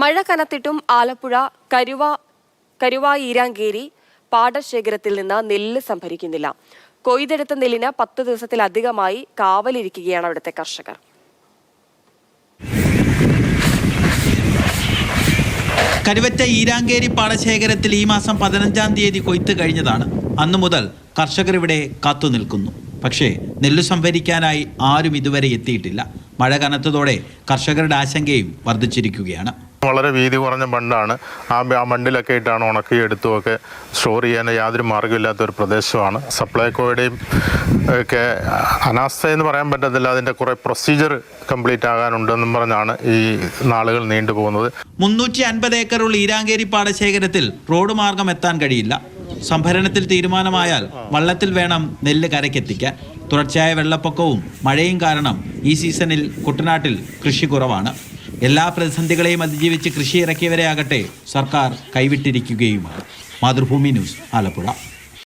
മഴ കനത്തിട്ടും ആലപ്പുഴ കരുവ കരുവ ഈരാങ്കേരി പാടശേഖരത്തിൽ നിന്ന് നെല്ല് സംഭരിക്കുന്നില്ല. കൊയ്തെടുത്ത നെല്ലിന് പത്ത് ദിവസത്തിലധികമായി കാവലിരിക്കുകയാണ് അവിടുത്തെ കർഷകർ. കരുവറ്റ ഈരാങ്കേരി പാടശേഖരത്തിൽ ഈ മാസം പതിനഞ്ചാം തീയതി കൊയ്ത്ത് കഴിഞ്ഞതാണ്. അന്നു മുതൽ കർഷകർ ഇവിടെ കാത്തു നിൽക്കുന്നു. പക്ഷേ നെല്ല് സംഭരിക്കാനായി ആരും ഇതുവരെ എത്തിയിട്ടില്ല. മഴ കനത്തതോടെ കർഷകരുടെ ആശങ്കയും വർദ്ധിച്ചിരിക്കുകയാണ്. വളരെ വീതി കുറഞ്ഞ മണ്ണാണ്. ആ ആ മണ്ണിലൊക്കെ ഇട്ടാണ് ഉണക്കി എടുത്തുമൊക്കെ സ്റ്റോർ ചെയ്യാൻ യാതൊരു മാർഗമില്ലാത്ത ഒരു പ്രദേശമാണ്. സപ്ലൈകോയുടെയും ഒക്കെ അനാസ്ഥ എന്ന് പറയാൻ പറ്റത്തില്ല. അതിന്റെ കുറേ പ്രൊസീജിയർ കംപ്ലീറ്റ് ആകാനുണ്ടെന്നും പറഞ്ഞാണ് ഈ നാളുകൾ നീണ്ടുപോകുന്നത് മുന്നൂറ്റി അൻപത് ഏക്കറുള്ള ഈരാങ്കേരി പാടശേഖരത്തിൽ റോഡ് മാർഗം എത്താൻ കഴിയില്ല. സംഭരണത്തിൽ തീരുമാനമായാൽ വള്ളത്തിൽ വേണം നെല്ല് കരയ്ക്കെത്തിക്കാൻ. തുടർച്ചയായ വെള്ളപ്പൊക്കവും മഴയും കാരണം ഈ സീസണിൽ കുട്ടനാട്ടിൽ കൃഷി കുറവാണ്. എല്ലാ പ്രതിസന്ധികളെയും അതിജീവിച്ച് കൃഷി ഇറക്കിയവരെ ആകട്ടെ സർക്കാർ കൈവിട്ടിരിക്കുകയുമാണ്. മാതൃഭൂമി ന്യൂസ് ആലപ്പുഴ.